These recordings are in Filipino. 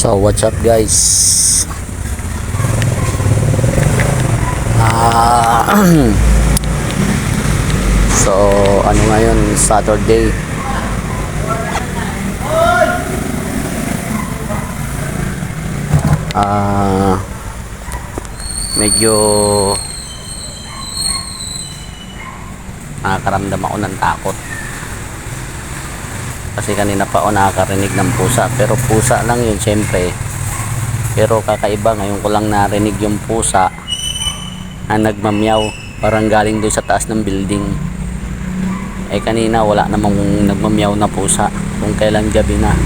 So what's up guys? Ah So ano ngayon? Saturday. Ah medyo nakakaramdam ako ng takot kasi kanina pa ako nakakarinig ng pusa. Pero pusa lang yun syempre. Pero kakaiba ngayon ko lang narinig yung pusa na nagmamyaw. Parang galing doon sa taas ng building. Eh kanina wala namang nagmamyaw na pusa. Kung kailan gabi na.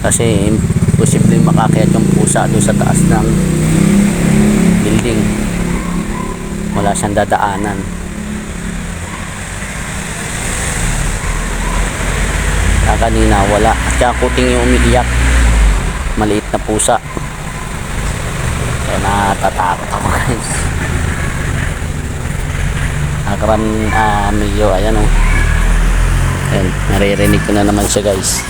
Kasi posibleng makakayat yung pusa doon sa taas ng building. Wala siyang dadaanan kanina wala. At saka kuting yung umiiyak. Maliit na pusa. So natatakot ako guys. Nakaram ah, medyo ayan o ayan, naririnig ko na naman siya guys.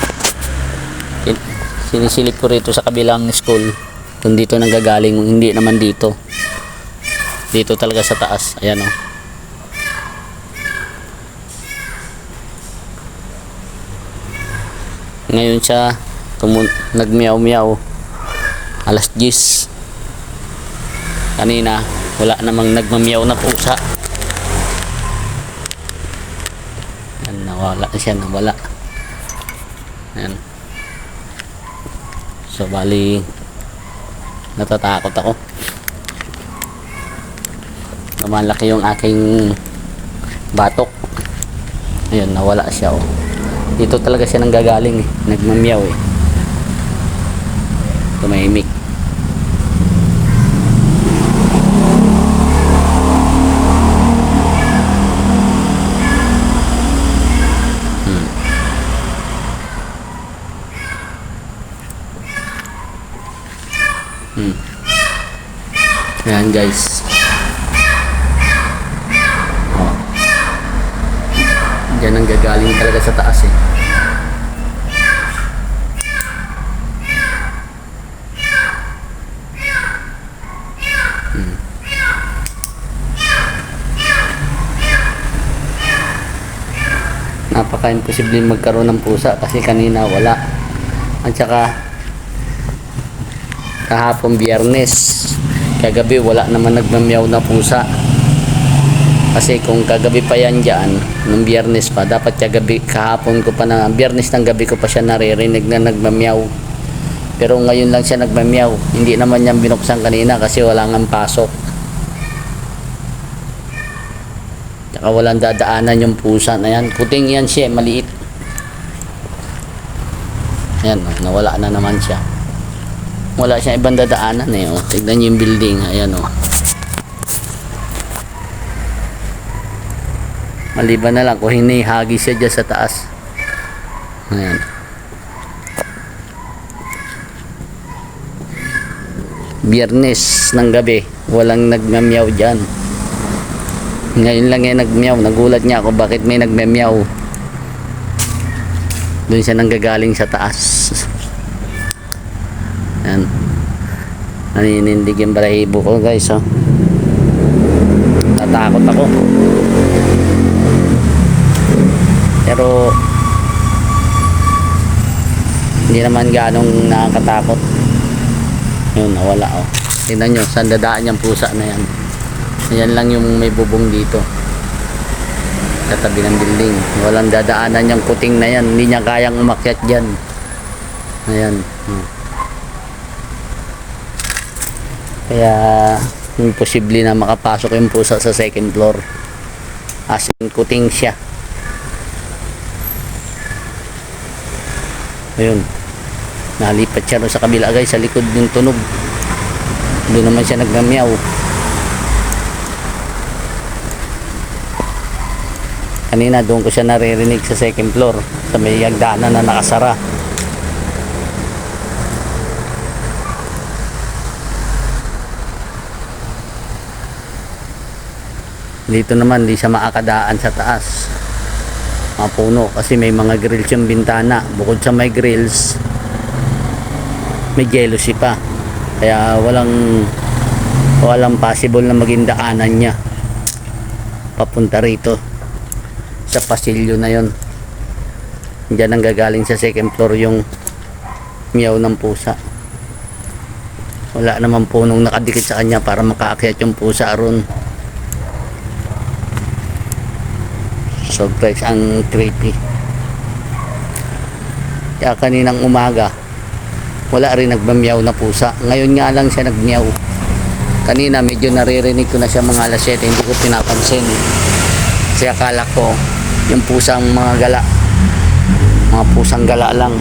Sin- sinisilip ko rito sa kabilang school. Kung dito nanggagaling hindi naman dito. Dito talaga sa taas. Ayan o ngayon siya tumun nagmiyaw miyaw alas 10 kanina wala namang nagmamiyaw na pusa. Yan nawala siya nawala. Yan so bali natatakot ako. Lumalaki yung aking batok. Ayun nawala siya oh dito talaga siya nanggagaling eh. nagmamyaw eh tumahimik hmm. Hmm. Ayan guys. Oh. Diyan ang gagaling talaga sa taas eh. Hmm. Napaka-imposible magkaroon ng pusa kasi kanina wala. At saka kahapon biyernes kagabi wala naman nagmamyaw na pusa kasi kung kagabi pa yan dyan nung biyernes pa dapat kagabi kahapon ko pa na biyernes ng gabi ko pa siya naririnig na nagmamyaw. Pero ngayon lang siya nagmamyaw. Hindi naman niya binuksan kanina kasi wala nga pasok. Tsaka walang dadaanan yung pusa na yan. Puting yan siya maliit. Yan oh, nawala na naman siya. Wala siyang ibang dadaanan eh oh. tignan niyo yung building ayan oh maliban na lang kung hinihagi siya dyan sa taas ayan biyernes ng gabi walang nagmamyaw dyan ngayon lang yan nagmyaw nagulat niya ako bakit may nagmamyaw doon siya nanggagaling sa taas Yan. Naninindig yung balahibo ko guys oh. Tatakot ako. Pero hindi naman ganong nakakatakot. Yun, nawala oh. Tingnan nyo, saan dadaan yung pusa na yan. Yan lang yung may bubong dito. Katabi ng building. Walang dadaanan yung kuting na yan. Hindi niya kayang umakyat dyan. Ayan. Hmm. Kaya imposible na makapasok yung pusa sa second floor. As in kuting siya. Ayun. Nalipat siya sa kabila guys sa likod ng tunog. Doon naman siya nagmamyaw. Kanina doon ko siya naririnig sa second floor sa may hagdanan na nakasara. Dito naman, di siya makakadaan sa taas. Mga puno kasi may mga grills yung bintana. Bukod sa may grills, may jealousy pa. Kaya walang walang possible na maging daanan niya papunta rito sa pasilyo na yon Diyan ang gagaling sa second floor yung miyaw ng pusa. Wala naman punong nakadikit sa kanya para makaakyat yung pusa ron. Guys, ang creepy. Kaya kaninang umaga, wala rin nagmamyaw na pusa. Ngayon nga lang siya nagmiyaw. Kanina medyo naririnig ko na siya mga alas 7, hindi ko pinapansin. Kasi akala ko yung pusang mga gala. Mga pusang gala lang.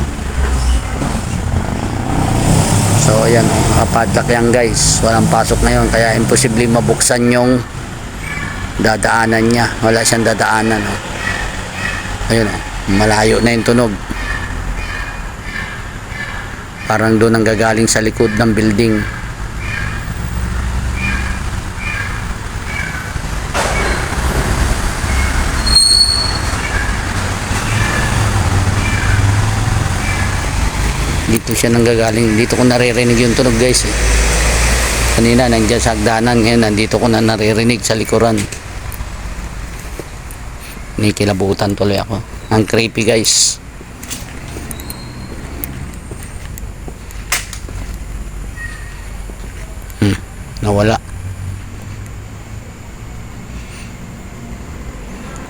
So ayan, nakapadlock yan guys. Walang pasok ngayon kaya imposible mabuksan yung dadaanan niya. Wala siyang dadaanan. Oh. Ayun, oh. malayo na yung tunog. Parang doon ang gagaling sa likod ng building. Dito siya nanggagaling. Dito ko naririnig yung tunog guys. Eh. Kanina nandiyan sa hagdanan. Ngayon nandito ko na naririnig sa likuran. Nikilabutan tuloy ako. Ang creepy guys. Hmm, nawala.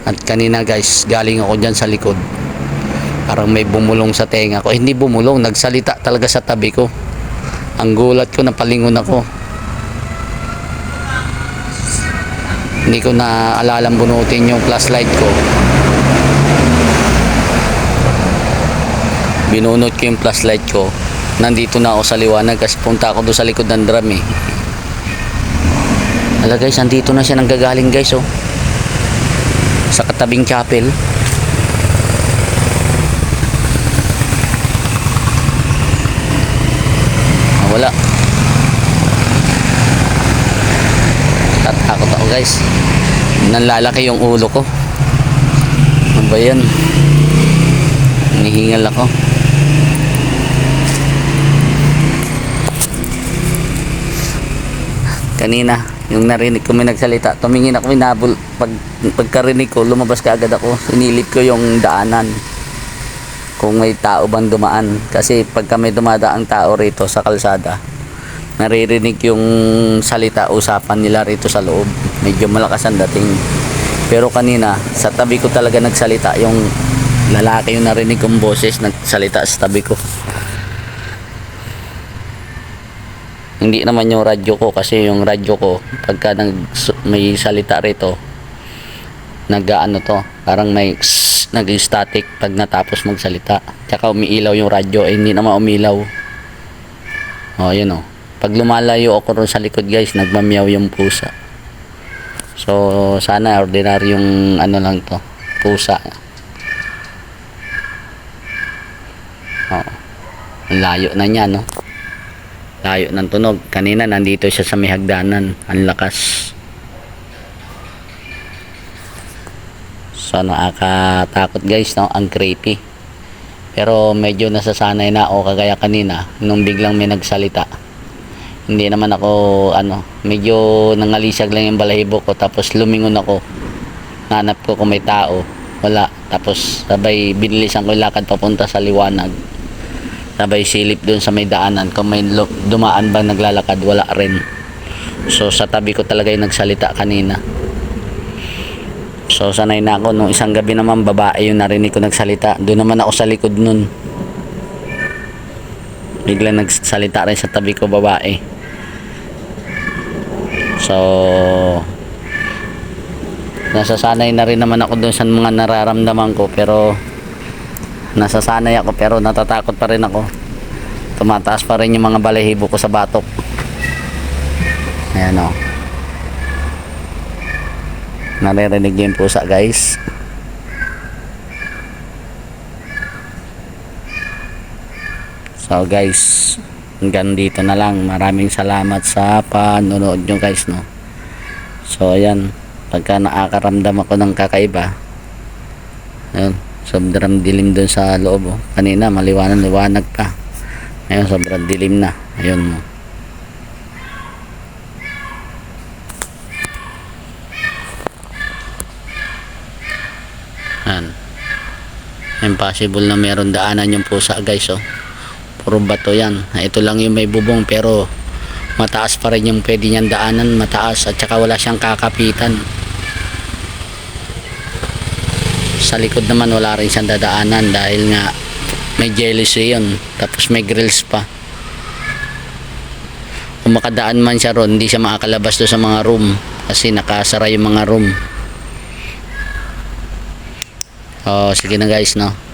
At kanina guys, galing ako dyan sa likod. Parang may bumulong sa tenga ko. Eh, hindi bumulong, nagsalita talaga sa tabi ko. Ang gulat ko, napalingon ako. Hindi ko na alalang bunutin yung flashlight ko. Binunot ko yung flashlight ko. Nandito na ako sa liwanag kasi punta ako doon sa likod ng drum eh. Ala guys, andito na siya nanggagaling guys oh. Sa katabing chapel. Ah, wala. Tatakot ako guys. Nanlalaki yung ulo ko. Ano ba yan? Hinihingal ako. Kanina, yung narinig ko may nagsalita, tumingin ako, minabol. Pag, pagkarinig ko, lumabas ka agad ako. Sinilip ko yung daanan kung may tao bang dumaan kasi pagka may dumadaang tao rito sa kalsada naririnig yung salita usapan nila rito sa loob. Medyo malakas ang dating. Pero kanina sa tabi ko talaga nagsalita yung lalaki yung narinig kong boses nagsalita sa tabi ko. Hindi naman yung radyo ko kasi yung radyo ko pagka nag, may salita rito nag-ano to parang may naging static pag natapos magsalita. Tsaka umiilaw yung radyo eh, hindi naman umilaw. Oh yun oh pag lumalayo ako ron sa likod guys nagmamyaw yung pusa. So sana ordinary yung ano lang to pusa. Oh layo na niya no? Layo ng tunog. Kanina nandito siya sa may hagdanan. Ang lakas. So nakakatakot guys, no? Ang creepy. Pero medyo nasasanay na ako kagaya kanina nung biglang may nagsalita. Hindi naman ako ano, medyo nangalisag lang yung balahibo ko tapos lumingon ako. Nanap ko kung may tao. Wala. Tapos sabay binilisan ko yung lakad papunta sa liwanag. Sabay silip doon sa may daanan kung may dumaan bang naglalakad, wala rin. So sa tabi ko talaga yung nagsalita kanina. So sanay na ako nung isang gabi naman babae yung narinig ko nagsalita. Doon naman ako sa likod nun. Bigla nagsalita rin sa tabi ko babae. So nasasanay na rin naman ako doon sa mga nararamdaman ko pero nasasanay ako pero natatakot pa rin ako. Tumataas pa rin yung mga balahibo ko sa batok. Ayan o. Naririnig niyo yung pusa guys. So guys, hanggang dito na lang. Maraming salamat sa panonood nyo guys no. So ayan, pagka nakakaramdam ako ng kakaiba, ayun, sobrang dilim dun sa loob. Oh. Kanina maliwanag-liwanag pa. Ayun, sobrang dilim na. Ayun mo. Yan. Impossible na meron daanan yung pusa guys oh. Puro bato yan. Ito lang yung may bubong pero mataas pa rin yung pwede niyang daanan. Mataas at saka wala siyang kakapitan. Sa likod naman wala rin siyang dadaanan dahil nga may jealousy yun. Tapos may grills pa. Kung makadaan man siya ron, hindi siya makakalabas doon sa mga room kasi nakasara yung mga room. Oh, sige na guys, no.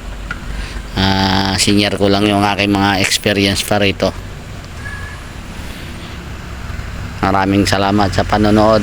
Ah, senior ko lang yung aking mga experience pa rito. Maraming salamat sa panonood.